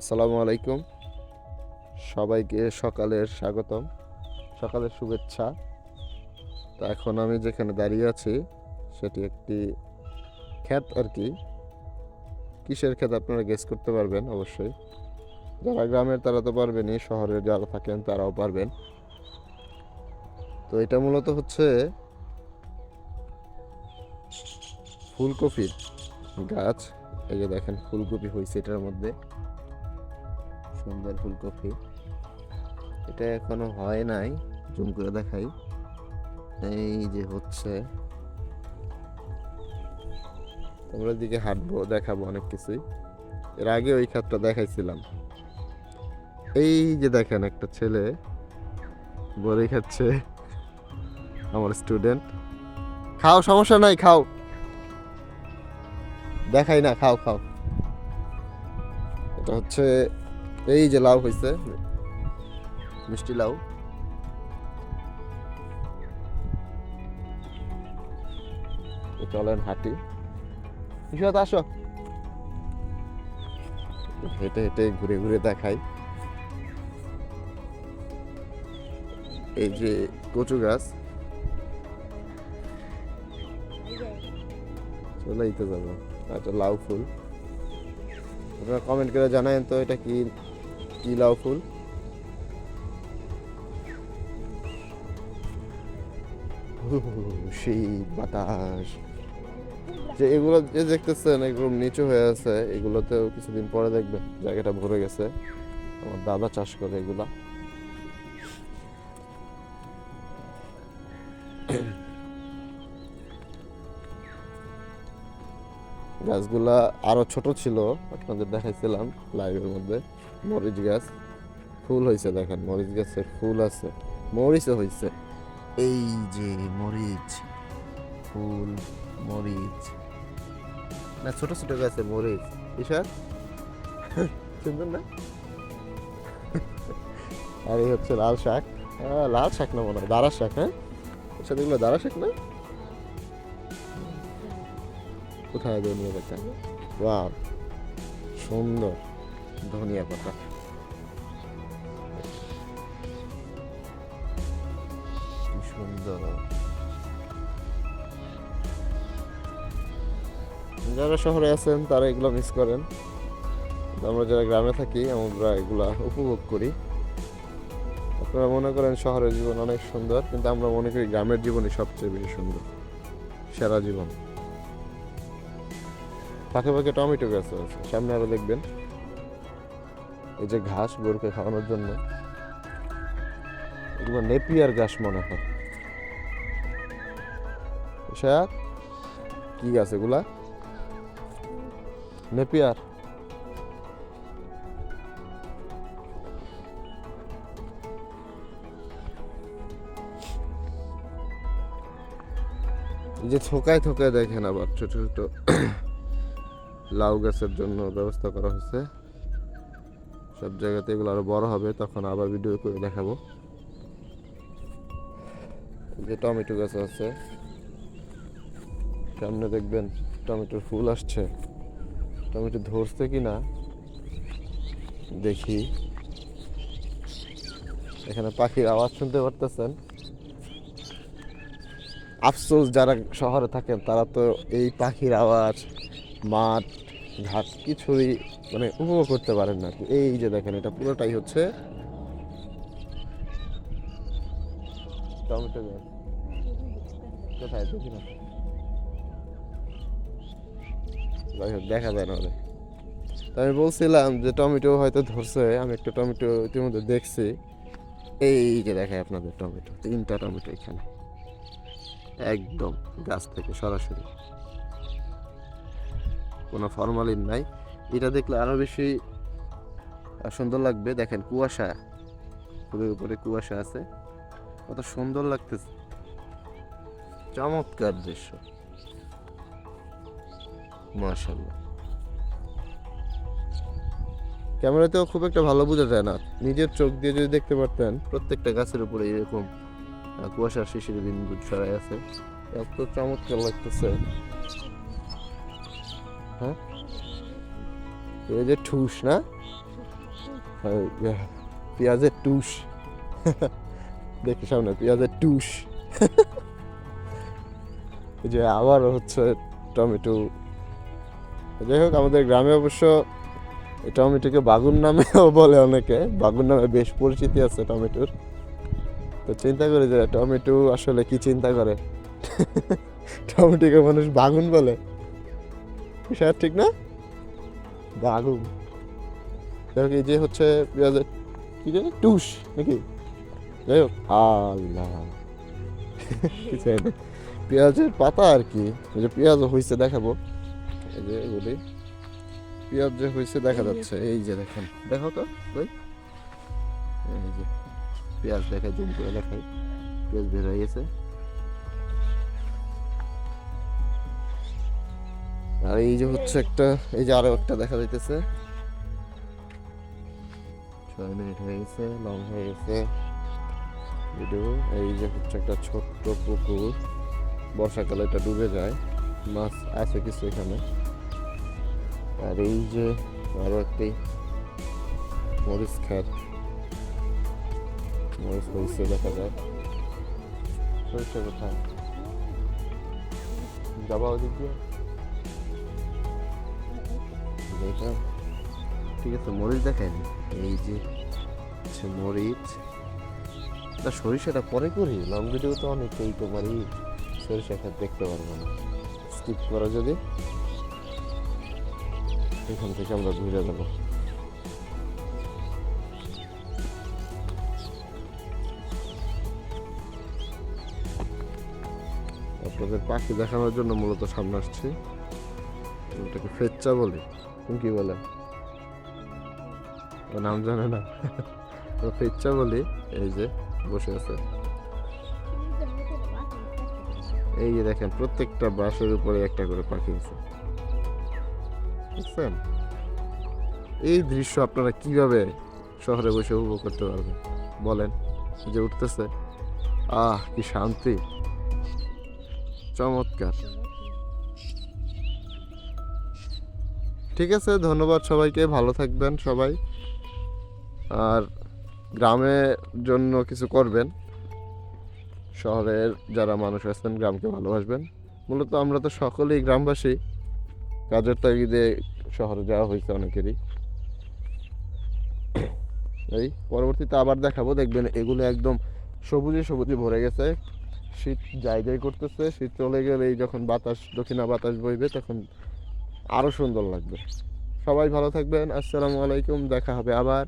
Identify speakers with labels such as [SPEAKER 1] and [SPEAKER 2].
[SPEAKER 1] আসসালামু আলাইকুম। সবাইকে সকালের স্বাগতম, সকালের শুভেচ্ছা। তো এখন আমি যেখানে দাঁড়িয়ে আছি, সেটি একটি খ্যাত আর কি। কিসের ক্ষেত আপনারা গেস করতে পারবেন অবশ্যই। যারা গ্রামের তারা তো পারবেনই শহরে যারা থাকেন তারাও পারবেন। তো এটা মূলত হচ্ছে ফুলকপির গাছ। এই যে দেখেন, ফুলকপি হয়েছে এটার মধ্যে। সুন্দর ফুলকপি। এটা এখনও হয় নাই, জুম করে দেখাই। এই যে হচ্ছে। তোমরা দিকে হাঁটবো, দেখাবো অনেক কিছুই। এর আগে ওই খাতটা দেখাইছিলাম। এই যে দেখেন একটা ছেলে বড়ি খাচ্ছে, আমার স্টুডেন্ট। খাও, সমস্যা নাই, খাও। দেখাই না, খাও খাও। এটা হচ্ছে এই যে লাউ হয়েছে মিষ্টি লাউ। চলেন হাঁটি। ঈশাত আসো। হেঁটে হেঁটে ঘুরে ঘুরে দেখাই। এই যে কচু গাছ। চলেই তো যাব। একটা লাউ ফুল। আপনারা কমেন্ট করে জানায়েন তো এটা কি কি লাউ ফুল বাতাস। যে এগুলো যে দেখতেছেন একদম নিচু হয়ে আছে, এগুলোতেও কিছুদিন পরে দেখবেন, জায়গাটা ভরে গেছে। আমার দাদা চাষ করে এগুলা। গাছগুলা আরও ছোট ছিল, আপনাদের দেখাইছিলাম লাইভের মধ্যে। মরিচ গাছ ফুল হয়েছে দেখেন, মরিচ গাছের ফুল আছে, মরিচও হয়েছে এই যে মরিচ, ফুল, মরিচ। না, ছোট ছোট গাছে মরিচ। ঈশান? সুন্দর না? আর এই হচ্ছে লাল শাক। লাল শাক না মনে হয় দাঁড়া শাক হ্যাঁ? সাথে এগুলো দাঁড়া শাক না? কোথায় ধনিয়া পাতা? বা সুন্দর ধনিয়া পাতা। যারা শহরে আছেন, তারা এগুলো মিস করেন। আমরা যারা গ্রামে থাকি, আমরা এগুলা উপভোগ করি। আপনারা মনে করেন শহরের জীবন অনেক সুন্দর, কিন্তু আমরা মনে করি গ্রামের জীবনই সবচেয়ে বেশি সুন্দর। সেরা জীবন। ফাঁকে ফাঁকে টমেটো গাছ আছে। সামনে আরও দেখবেন। এই যে ঘাস গরুকে খাওয়ানোর জন্য। এগুলো নেপিয়ার ঘাস মনে হয়। শাক কি গাছ এগুলা? নেপিয়ার। এই যে থোকায় থোকায় দেখেন আবার ছোট ছোট। লাউ গাছের জন্য ব্যবস্থা করা হয়েছে। সব জায়গাতে এগুলো আরও বড় হবে, তখন আবার ভিডিও করে দেখাবো। যে টমেটো গাছ আছে, সামনে দেখবেন টমেটোর ফুল আসছে। টমেটো ধরছে কি না দেখি। এখানে পাখির আওয়াজ শুনতে পারতেছেন। আফসোস, যারা শহরে থাকেন, তারা তো এই পাখির আওয়াজ মাঠ ঘাট কিছুই মানে উপভোগ করতে পারেন না। এই যে দেখেন এটা পুরোটাই হচ্ছে টমেটো গাছ। না। যাই হোক, দেখা যায় না ওদের। তো আমি বলছিলাম যে টমেটো হয়তো ধরছে আমি একটা টমেটো ইতিমধ্যে দেখছি। এই যে দেখায় আপনাদের টমেটো তিনটা টমেটো এখানে। একদম গাছ থেকে সরাসরি। কোনো ফরমালিন নাই। এটা দেখলে আরও বেশি সুন্দর লাগবে। দেখেন কুয়াশা ফুলের উপরে কুয়াশা আছে। কত সুন্দর লাগতেছে। চমৎকার দৃশ্য। মাশাল্লাহ ক্যামেরাতেও খুব একটা ভালো বোঝা যায় না। নিজের চোখ দিয়ে যদি দেখতে পারতেন, প্রত্যেকটা গাছের উপরে এরকম কুয়াশার শিশির বিন্দু ছড়াই আছে। এত চমৎকার লাগতেছে। হ্যাঁ? যে ঠুস, না? পেঁয়াজের টুস দেখি সামনে, পেঁয়াজের টুস যে আবার হচ্ছে টমেটো। যাই হোক, আমাদের গ্রামে অবশ্য টমেটোকে বাগুন নামেও বলে অনেকে। বাগুন নামে বেশ পরিচিতি আছে টমেটোর। তো চিন্তা করি যে টমেটো আসলে কি চিন্তা করে? টমেটোকে মানুষ বাগুন বলে। বিষয় ঠিক না? যাই হোক, এই যে হচ্ছে পেঁয়াজের কি রে? টুস, নাকি? যাই হোক, আল্লাহ। পেঁয়াজের পাতা আর কি, এই যে পেঁয়াজ হয়েছে দেখাবো। এই যে বলি, পেঁয়াজ যে হয়েছে দেখা যাচ্ছে, এই যে দেখেন। দেখো তো ওই এই যে, পেঁয়াজ দেখাই, জুম করে দেখাই। পেঁয়াজ বের হয়ে গেছে। আর এই যে হচ্ছে একটা, এই যে আরও একটা দেখা যাইতেছে। ছয় মিনিট হয়ে গেছে লং হয়ে গেছে। ভিডিও এই যে হচ্ছে একটা ছোট্ট পুকুর। বর্ষাকালে এটা ডুবে যায়, মাছ আছে কিছু এখানে। আর এই যে আরও একটি মরিচ খাত মরিচ হয়েছে দেখা যায় সরিষা কোথায়? যাবা ওদিক দিয়ে। এটা ঠিক আছে, মরিচ দেখেন এই যে হচ্ছে মরিচ। তা সরিষাটা পরে করি? লং ভিডিও তো অনেকেই তোমারই সরিষা খাত দেখতে পারব না। স্কিপ করা যদি। এখান থেকে আমরা ঘুরে যাব। আপনাদের পাখি দেখানোর জন্য মূলত সামনে আসছি। ওটাকে ফেচ্চা বলি। তুমি কি বলে? ও নাম জানে না। তো ফেচ্চা বলি, এই যে বসে আছে। এই যে দেখেন, প্রত্যেকটা বাঁশের উপরে একটা করে পাখি আছে। বুঝছেন? এই দৃশ্য আপনারা কীভাবে শহরে বসে উপভোগ করতে পারবেন? বলেন যে উঠতেছে। আহ, কি শান্তি। চমৎকার। ঠিক আছে, ধন্যবাদ সবাইকে, ভালো থাকবেন সবাই। আর গ্রামের জন্য কিছু করবেন। শহরের যারা মানুষ আছেন, গ্রামকে ভালোবাসবেন। মূলত আমরা তো সকলেই গ্রামবাসী। কাজের তাগিদে শহরে যাওয়া হয়েছে অনেকেরই। এই পরবর্তীতে আবার দেখাবো, দেখবেন এগুলো একদম সবুজে সবুজে ভরে গেছে। শীত জায়গায় করতেছে, শীত চলে গেলেই যখন বাতাস, দক্ষিণা বাতাস বইবে, তখন আরও সুন্দর লাগবে। সবাই ভালো থাকবেন। আসসালামু আলাইকুম। দেখা হবে আবার।